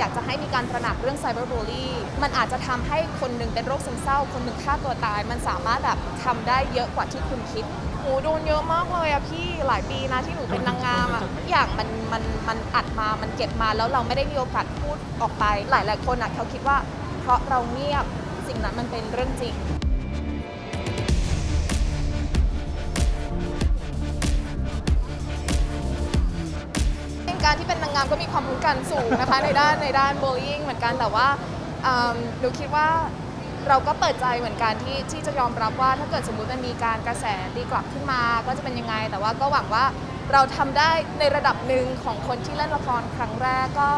อยากจะให้มีการตระหนักเรื่องไซเบอร์บูลลี่มันอาจจะทำให้คนหนึ่งเป็นโรคซึมเศร้า คนหนึ่งฆ่าตัวตาย มันสามารถแบบทำได้เยอะกว่าที่คุณคิดโอ้โดนเยอะมากเลยอะพี่หลายปีนะที่หนูเป็นนางงามอะทุกอย่างมันมันมันอัดมามันเก็บมาแล้วเราไม่ได้มีโอกาสพูดออกไป หลายหลายคนอะเขาคิดว่า เพราะเราเงียบสิ่งนั้นมันเป็นเรื่องจริง การที่เป็นนางงามก็มีความรู้กันสูงนะคะ ในด้านในด้านโบลิ่งเหมือนกันแต่ว่าอืมหนูคิดว่าเราก็เปิดใจเหมือนกันที่ที่จะยอมรับว่าถ้าเกิดสมมุติมันมีการกระแสตีกลับขึ้นมาก็จะเป็นยังไง แต่ว่าก็หวังว่าเราทำได้ในระดับหนึ่งของคนที่เล่นละครครั้งแรกก็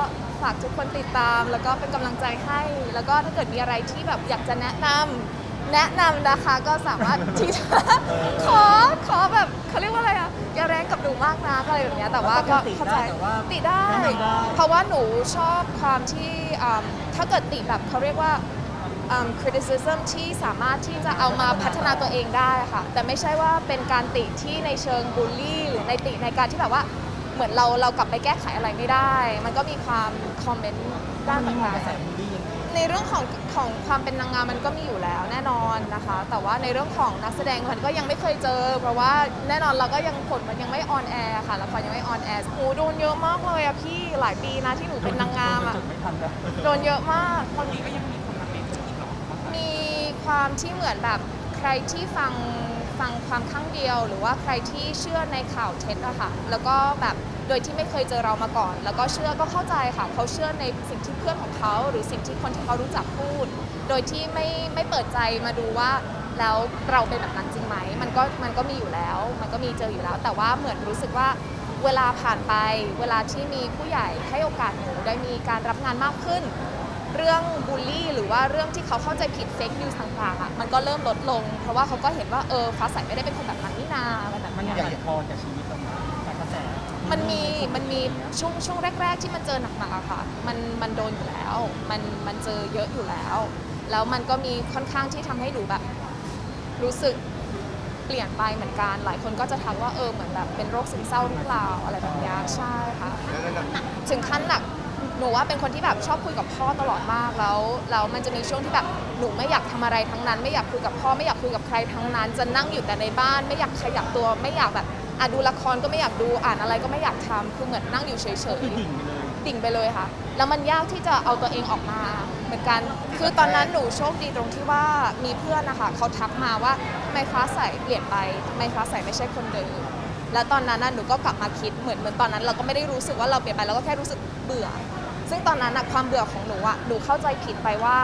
ฝากทุกคนติดตาม แล้วก็เป็นกำลังใจให้ แล้วก็ถ้าเกิดมีอะไรที่แบบอยากจะแนะนำแนะนำนะคะก็สามารถที่จะ ขอขอ อะไรแบบเนี้ยแต่ว่าก็เข้าใจแต่ว่าติได้แนะนำได้ เพราะว่าหนูชอบความที่อืมถ้าเกิดติแบบเขาเรียกว่าอืม criticism ที่สามารถที่จะเอามาพัฒนาตัวเองได้ค่ะ แต่ไม่ใช่ว่าเป็นการติที่ในเชิงบูลลี่ หรือในติในการที่แบบว่าเหมือนเราเรากลับไปแก้ไขอะไรไม่ได้ มันก็มีความคอมเมนต์ด้านมีมองต่างกระแสๆบูลลี่ยังไงในเรื่องของของความเป็นนางงามมันก็มีอยู่แล้วแน่นอนนะคะ แต่ว่าในเรื่องของนักแสดงมันก็ยังไม่เคยเจอ เพราะว่าแน่นอนเราก็ยังผลมันยังไม่ออนแอร์ค่ะละครยังไม่ออนแอร์โอ้โดนเยอะมากเลยอะพี่หลายปีนะที่หนูเป็นนางงามอะโดนเยอะมากตอนนี้ก็ยังมีคนมาเมนต์อีกหรอมีความที่เหมือนแบบใครที่ฟังฟังความข้างเดียว หรือว่าใครที่เชื่อในข่าวเท็จอะค่ะแล้วก็แบบ โดยที่ไม่เคยเจอเรามาก่อน แล้วก็เชื่อก็เข้าใจค่ะเขาเชื่อในสิ่งที่เพื่อนของเขา หรือสิ่งที่คนที่เขารู้จักพูด โดยที่ไม่ไม่เปิดใจมาดูว่าแล้วเราเป็นแบบนั้นจริงไหมมันก็มันก็มีอยู่แล้ว มันก็มีเจออยู่แล้ว แต่ว่าเหมือนรู้สึกว่าเวลาผ่านไป เวลาที่มีผู้ใหญ่ให้โอกาสหนูได้มีการรับงานมากขึ้น เรื่องบูลลี่ หรือว่าเรื่องที่เขาเข้าใจผิดเฟกนิวส์ต่างๆอะมันก็เริ่มลดลง เพราะว่าเขาก็เห็นว่าเออฟ้าใสไม่ได้เป็นคนแบบนั้นนี่นาอะไรแบบมันเนี้ยังยใหญ่พอจากชี มันมีมันมีช่วงช่วงแรก ๆ ที่มันเจอหนักๆอะค่ะ มันมันโดนอยู่แล้ว มันมันเจอเยอะอยู่แล้ว แล้วมันก็มีค่อนข้างที่ทำให้หนูแบบ รู้สึกเปลี่ยนไปเหมือนกัน หลายคนก็จะทักว่าเออเหมือนแบบเป็นโรคซึมเศร้าหรือเปล่าอะไรแบบเนี้ยใช่ค่ะ ถึงขั้นหนักหนูว่าเป็นคนที่แบบชอบคุยกับพ่อตลอดมากแล้วแล้วมันจะมีช่วงที่แบบหนูไม่อยากทำอะไรทั้งนั้น ไม่อยากคุยกับพ่อไม่อยากคุยกับใครทั้งนั้น จะนั่งอยู่แต่ในบ้าน ไม่อยากขยับตัวไม่อยากแบบ อะดูละครก็ไม่อยากดูอ่านอะไรก็ไม่อยากทำคือเหมือนนั่งอยู่เฉยคือๆ ดิ่งไปเลย ดิ่งไปเลยค่ะ แล้วมันยากที่จะเอาตัวเองออกมาเหมือนกัน คือตอนนั้นหนูโชคดีตรงที่ว่ามีเพื่อนนะคะเขาทักมาว่าทำไมฟ้าใสเปลี่ยนไปทำไมฟ้าใสไม่ใช่คนเดิม แล้วตอนนั้นน่ะหนูก็กลับมาคิดเหมือนเหมือนตอนนั้น เราก็ไม่ได้รู้สึกว่าเราเปลี่ยนไปเราก็แค่รู้สึกเบื่อ ซึ่งตอนนั้นน่ะความเบื่อของหนูอะหนูเข้าใจผิดไปว่า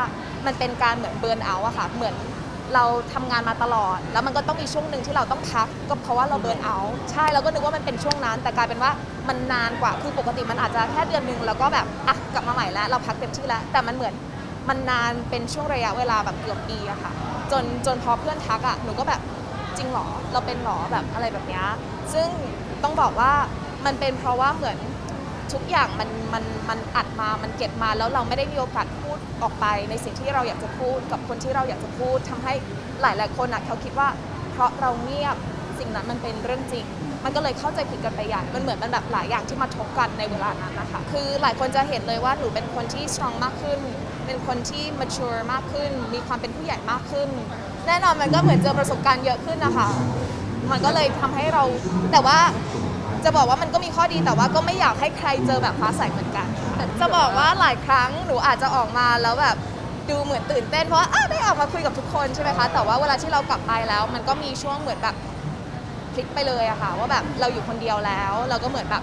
มันเป็นการเหมือนเบิร์นเอาท์อะค่ะ เหมือน เราทำงานมาตลอด แล้วมันก็ต้องมีช่วงหนึ่งที่เราต้องพักก็เพราะว่าเราเบิร์นเอาท์ใช่เราก็นึกว่ามันเป็นช่วงนั้น แต่กลายเป็นว่ามันนานกว่าคือปกติมันอาจจะแค่เดือนหนึ่งแล้วก็แบบอะกลับมาใหม่แล้วเราพักเต็มที่แล้วแต่มันเหมือนมันนานเป็นช่วงระยะเวลาแบบเกือบปีอะค่ะ จนจนพอเพื่อนทักอะหนูก็แบบจริงเหรอเราเป็นเหรอแบบอะไรแบบเนี้ยซึ่งต้องบอกว่ามันเป็นเพราะว่าเหมือน ทุกอย่างมันมันมันอัดมามันเก็บมาแล้วเราไม่ได้มีโอกาสพูดออกไป ในสิ่งที่เราอยากจะพูดกับคนที่เราอยากจะพูดทำให้หลายๆคนอะเขาคิดว่า เพราะเราเงียบสิ่งนั้นมันเป็นเรื่องจริง มันก็เลยเข้าใจผิดกันไปใหญ่มันเหมือนมันแบบหลายอย่างที่มาทบกันในเวลานั้นนะคะคือหลายคนจะเห็นเลยว่าหนูเป็นคนที่ strong มากขึ้น เป็นคนที่ mature มากขึ้น มีความเป็นผู้ใหญ่มากขึ้น แน่นอนมันก็เหมือนเจอประสบการณ์เยอะขึ้นนะคะมันก็เลยทำให้เราแต่ว่า จะบอกว่ามันก็มีข้อดีแต่ว่าก็ไม่อยากให้ใครเจอแบบฟ้าใสเหมือนกัน จะบอกว่าหลายครั้งหนูอาจจะออกมาแล้วแบบดูเหมือนตื่นเต้นเพราะว่าอ้าวได้ออกมาคุยกับทุกคนใช่ไหมคะแต่ว่าเวลาที่เรากลับไปแล้ว มันก็มีช่วงเหมือนแบบพลิกไปเลยอะค่ะ ว่าแบบเราอยู่คนเดียวแล้ว เราก็เหมือนแบบ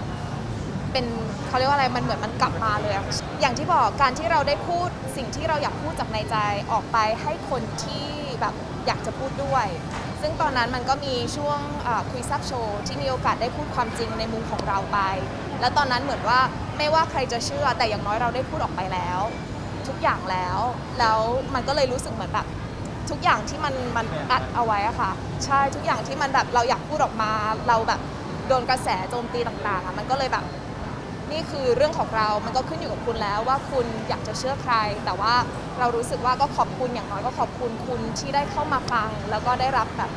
เป็นเขาเรียกว่าอะไรมันเหมือนมันกลับมาเลยอะอย่างที่บอกการที่เราได้พูดสิ่งที่เราอยากพูดจากในใจออกไปให้คนที่แบบอยากจะพูดด้วย ซึ่งตอนนั้นมันก็มีช่วงคุยซับโชว์ที่มีโอกาสได้พูดความจริงในมุมของเราไป แล้วตอนนั้นเหมือนว่าไม่ว่าใครจะเชื่อแต่อย่างน้อยเราได้พูดออกไปแล้ว ทุกอย่างแล้ว แล้วมันก็เลยรู้สึกเหมือนแบบทุกอย่างที่มันมันอัดเอาไว้อะค่ะ ใช่ทุกอย่างที่มันแบบเราอยากพูดออกมา เราแบบโดนกระแสโจมตีต่างๆอะมันก็เลยแบบ นี่คือเรื่องของเรา มันก็ขึ้นอยู่กับคุณแล้วว่าคุณอยากจะเชื่อใคร แต่ว่าเรารู้สึกว่าก็ขอบคุณอย่างน้อยก็ขอบคุณคุณที่ได้เข้ามาฟัง แล้วก็ได้รับแบบ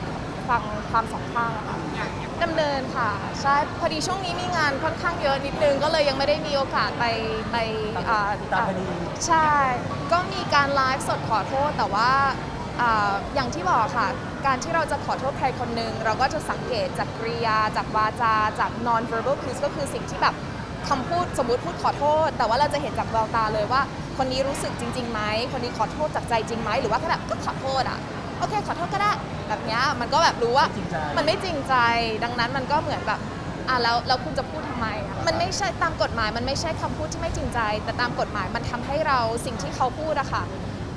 ฟังความสองข้างอะค่ะอย่างอย่างดำเนินค่ะใช่พอดีช่วงนี้มีงานค่อนข้างเยอะนิดนึงก็เลยยังไม่ได้มีโอกาสไปไปอ่าตามคดี ใช่ ก็มีการไลฟ์สดขอโทษแต่ว่าอ่าอย่างที่บอกค่ะ การที่เราจะขอโทษใครคนหนึ่งเราก็จะสังเกตจากกริยาจากวาจาจาก non verbal cues ก็คือสิ่งที่แบบ คำพูดสมมติพูดขอโทษ แต่ว่าเราจะเห็นจากแววตาเลยว่า คนนี้รู้สึกจริงๆไหมคนนี้ขอโทษจากใจจริงไหมหรือว่าแค่แบบก็ขอโทษอะโอเคขอโทษก็ได้แบบเนี้ยมันก็แบบรู้ว่าจริงใจมันไม่จริงใจ ดังนั้นมันก็เหมือนแบบอะแล้วแล้วคุณจะพูดทำไมอะมันไม่ใช่ตามกฎหมาย มันไม่ใช่คำพูดที่ไม่จริงใจ แต่ตามกฎหมายมันทำให้เราสิ่งที่เขาพูดอะค่ะ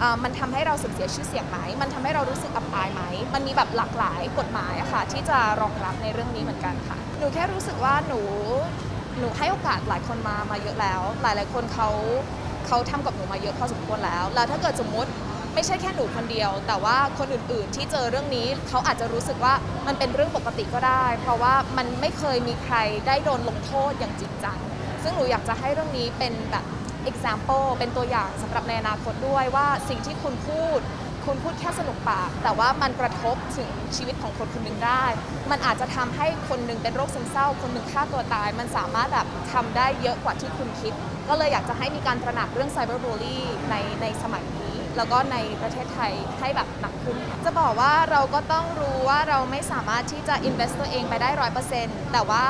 อ่ามันทำให้เราสูญเสียชื่อเสียงไหม มันทำให้เรารู้สึกอับอายไหม มันมีแบบหลากหลายกฎหมายอะค่ะที่จะรองรับในเรื่องนี้เหมือนกันค่ะ หนูแค่รู้สึกว่าหนู หนูให้โอกาสหลายคนมามาเยอะแล้ว หลายหลายๆคนเขาเขาทำกับหนูมาเยอะพอสมควรแล้ว แล้วถ้าเกิดสมมติไม่ใช่แค่หนูคนเดียว แต่ว่าคนอื่นๆที่เจอเรื่องนี้เขาอาจจะรู้สึกว่ามันเป็นเรื่องปกติก็ได้ เพราะว่ามันไม่เคยมีใครได้โดนลงโทษอย่างจริงจังซึ่งหนูอยากจะให้เรื่องนี้เป็นแบบ example เป็นตัวอย่างสำหรับในอนาคตด้วยว่าสิ่งที่คุณพูด คุณพูดแค่สนุกปาก แต่ว่ามันกระทบถึงชีวิตของคนคนหนึ่งได้ มันอาจจะทำให้คนหนึ่งเป็นโรคซึมเศร้า คนหนึ่งฆ่าตัวตาย มันสามารถแบบทำได้เยอะกว่าที่คุณคิด ก็เลยอยากจะให้มีการตระหนักเรื่อง cyberbully ในในสมัยนี้ แล้วก็ในประเทศไทยให้แบบหนักขึ้น จะบอกว่าเราก็ต้องรู้ว่าเราไม่สามารถที่จะ invest ตัวเองไปได้ร้อยเปอร์เซ็นต์แต่ว่า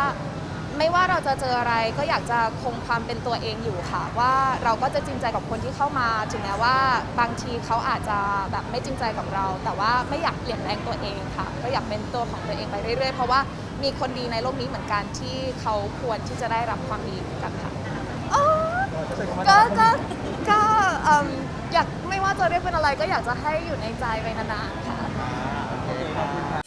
ไม่ว่าเราจะเจออะไรก็อยากจะคงความเป็นตัวเองอยู่ค่ะ ว่าเราก็จะจริงใจกับคนที่เข้ามา ถึงแม้ว่าบางทีเขาอาจจะแบบไม่จริงใจกับเรา แต่ว่าไม่อยากเปลี่ยนแปลงตัวเองค่ะ ก็อยากเป็นตัวของตัวเองไปเรื่อยๆ เพราะว่ามีคนดีในโลกนี้เหมือนกันที่เขาควรที่จะได้รับความดีเหมือนกันค่ะอ๋อก็ก็ก็เอิ่มอยากไม่ว่าจะเรียกเป็นอะไรก็อยากจะให้อยู่ในใจไปนานๆ